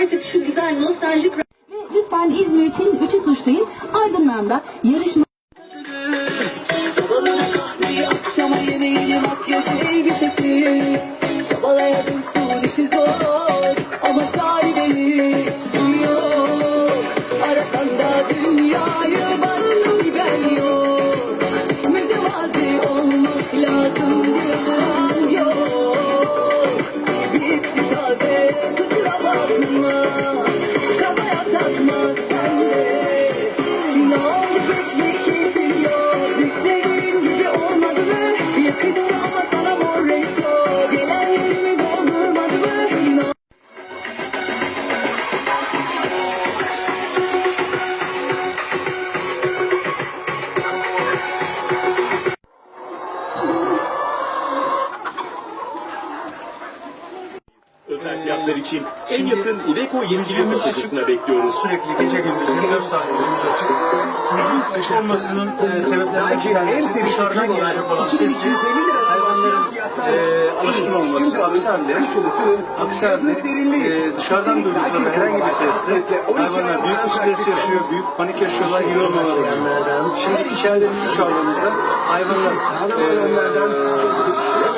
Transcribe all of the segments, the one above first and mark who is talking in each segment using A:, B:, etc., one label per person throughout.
A: artık şu güzel nostaljik lütfen İzmir için üçü tuşlayın. Ardından da yarışma
B: Yeniçeri Kasası'na bekliyoruz.
C: Sürekli gece gündüz 24 saat önümüz açık. Açık olmasının e, sebeplerinden bir tanesi dışarıdan gelecek olan sesi hayvanların e, alışkın olması. Aksi halde e, dışarıdan duydukları herhangi bir sesle hayvanlar büyük bir stres yaşıyor, büyük panik yaşıyorlar, iyi olmaları. Şimdi içeride müzik çaldığımızda hayvanlar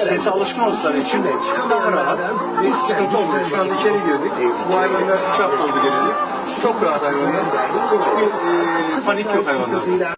C: e, sese alışkın oldukları için daha rahat bir sıkıntı olmuyor. Şu anda içeri girdik. Bu hayvanlar uçak oldu geleli. Çok rahat hayvanlar. Hiçbir e, panik yok hayvanlarda.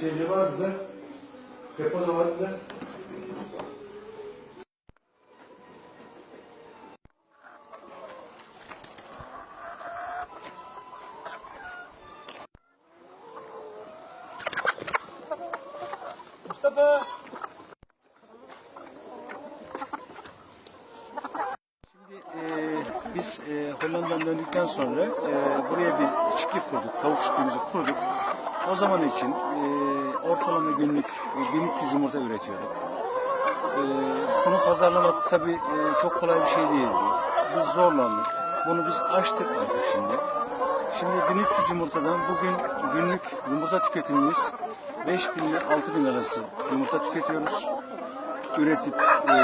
C: Şeyde var bize. Var bize. Mustafa! Şimdi e, biz e, Hollanda'dan döndükten sonra e, buraya bir çiftlik kurduk, tavuk çiftliğimizi kurduk. O zaman için e, ortalama günlük e, 1300 yumurta üretiyorduk. E, bunu pazarlamak tabii e, çok kolay bir şey değildi. Biz zorlandık. Bunu biz açtık artık şimdi. Şimdi 1300 yumurtadan bugün günlük yumurta tüketimimiz 5000 ile 6000 arası yumurta tüketiyoruz. Üretip e,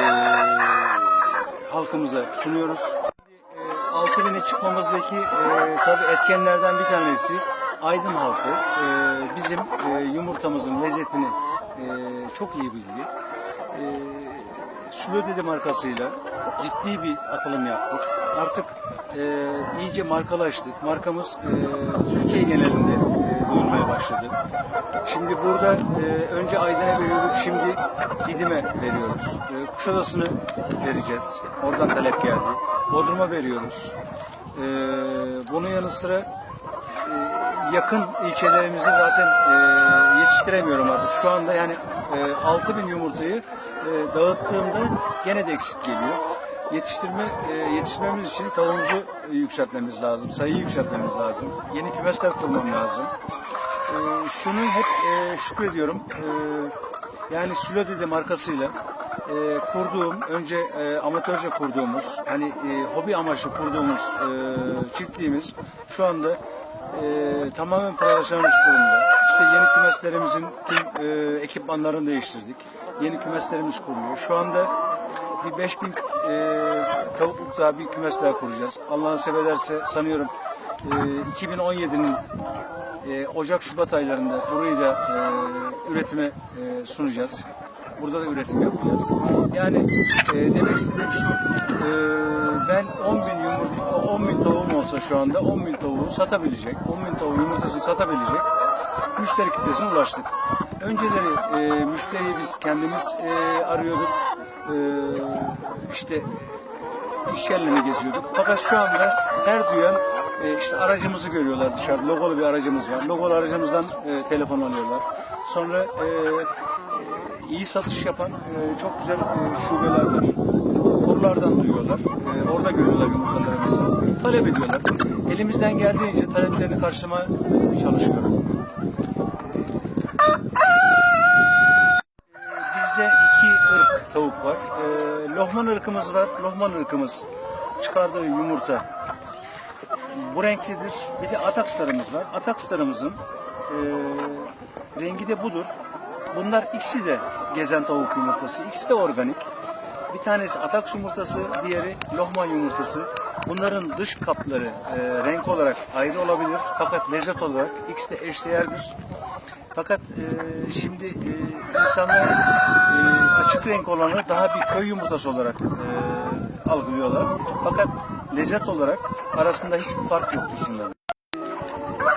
C: halkımıza sunuyoruz. E, 6000'e çıkmamızdaki e, tabii etkenlerden bir tanesi Aydın halkı e, bizim e, yumurtamızın lezzetini e, çok iyi bildi. E, Sülödedi markasıyla ciddi bir atılım yaptık. Artık e, iyice markalaştık. Markamız e, Türkiye genelinde e, duyulmaya başladı. Şimdi burada e, önce Aydın'a veriyorduk, şimdi Didim'e veriyoruz. E, Kuşadası'nı vereceğiz. Oradan talep geldi. Bodrum'a veriyoruz. E, bunun yanı sıra e, yakın ilçelerimizi zaten e, yetiştiremiyorum artık. Şu anda yani e, 6000 yumurtayı e, dağıttığımda gene de eksik geliyor. Yetiştirme e, yetiştirmemiz için tavuğumuzu yükseltmemiz lazım, sayıyı yükseltmemiz lazım. Yeni kümesler kurmam lazım. E, şunu hep e, şükrediyorum. E, yani Sülodede markasıyla e, kurduğum, önce e, amatörce kurduğumuz, hani e, hobi amaçlı kurduğumuz e, çiftliğimiz şu anda e, tamamen profesyonel durumda. İşte yeni kümeslerimizin tüm e, ekipmanlarını değiştirdik. Yeni kümeslerimiz kuruyor. Şu anda bir 5000 e, tavukluk daha bir kümes daha kuracağız. Allah nasip ederse sanıyorum e, 2017'nin e, Ocak-Şubat aylarında burayı da e, üretime e, sunacağız. Burada da üretim yapacağız. Yani e, demek istediğim şu, e, ben 10 bin yumurta, 10 bin tavuğum olsa şu anda 10 bin tavuğu satabilecek, 10 bin tavuğu yumurtasını satabilecek müşteri kitlesine ulaştık. Önceleri e, müşteriyi biz kendimiz e, arıyorduk. E, işte iş yerlerine geziyorduk. Fakat şu anda her duyan e, işte aracımızı görüyorlar dışarıda. Logolu bir aracımız var. Logolu aracımızdan e, telefon alıyorlar. Sonra e, e, iyi satış yapan e, çok güzel e, şubeler. Oralardan duyuyorlar. E, orada görüyorlar yumurtalarımızı. Talep ediyorlar. Elimizden geldiğince taleplerini karşılamaya çalışıyorum. Bizde iki ırk tavuk var. Ee, lohman ırkımız var. Lohman ırkımız çıkardığı yumurta bu renklidir. Bir de atakslarımız var. Atakslarımızın e, rengi de budur. Bunlar ikisi de gezen tavuk yumurtası. İkisi de organik. Bir tanesi ataks yumurtası, diğeri lohman yumurtası. Bunların dış kapları e, renk olarak ayrı olabilir. Fakat lezzet olarak ikisi de eşdeğerdir. Fakat e, şimdi e, insanlar e, açık renk olanı daha bir köy yumurtası olarak e, algılıyorlar. Fakat lezzet olarak arasında hiçbir fark yok ikisinden.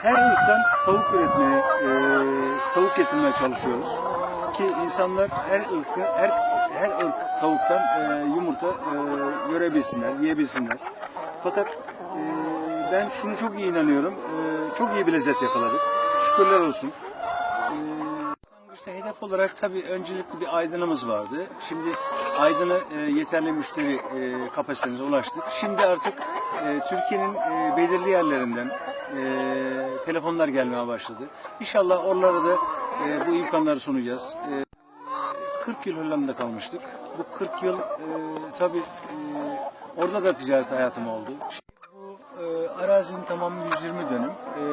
C: Her ırktan tavuk üretmeye, e, tavuk getirmeye çalışıyoruz. Ki insanlar her ırkı, her, her ırk tavuktan e, yumurta e, görebilsinler, yiyebilsinler. Fakat e, ben şunu çok iyi inanıyorum. E, çok iyi bir lezzet yakaladık. Şükürler olsun. İşte hedef olarak tabii öncelikli bir aydınımız vardı. Şimdi aydını e, yeterli müşteri e, kapasitemize ulaştık. Şimdi artık e, Türkiye'nin e, belirli yerlerinden e, telefonlar gelmeye başladı. İnşallah oralara da e, bu imkanları sunacağız. E, 40 yıl Hollanda'da kalmıştık. Bu 40 yıl e, tabii e, orada da ticaret hayatım oldu. Bu e, arazinin tamamı 120 dönüm. E,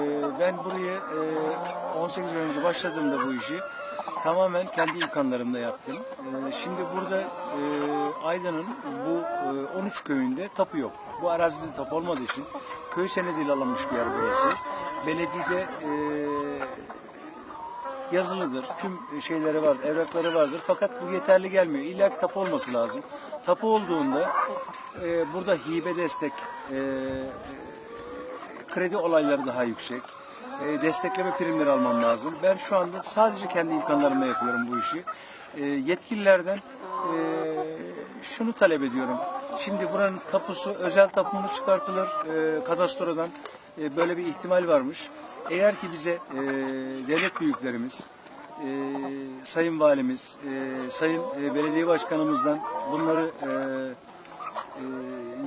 C: ben buraya e, 18 yıl önce başladığımda bu işi tamamen kendi imkanlarımla yaptım. E, şimdi burada e, Aydın'ın bu e, 13 köyünde tapu yok. Bu arazide tapu olmadığı için köy senediyle alınmış bir yer burası. Belediyede e, yazılıdır. Tüm şeyleri var, evrakları vardır. Fakat bu yeterli gelmiyor. İlla ki tapu olması lazım. Tapu olduğunda e, burada hibe destek, e, kredi olayları daha yüksek. E, destekleme primleri almam lazım. Ben şu anda sadece kendi imkanlarımla yapıyorum bu işi. E, yetkililerden e, şunu talep ediyorum. Şimdi buranın tapusu özel tapu mu çıkartılır e, kadastrodan e, böyle bir ihtimal varmış. Eğer ki bize e, devlet büyüklerimiz, e, sayın valimiz, e, sayın e, belediye başkanımızdan bunları e, e,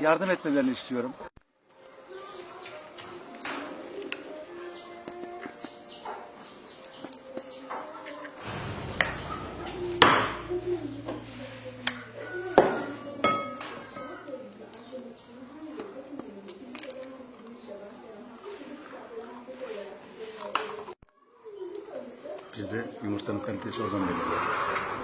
C: yardım etmelerini istiyorum. Bizde yumurtanın kalitesi oradan belirli.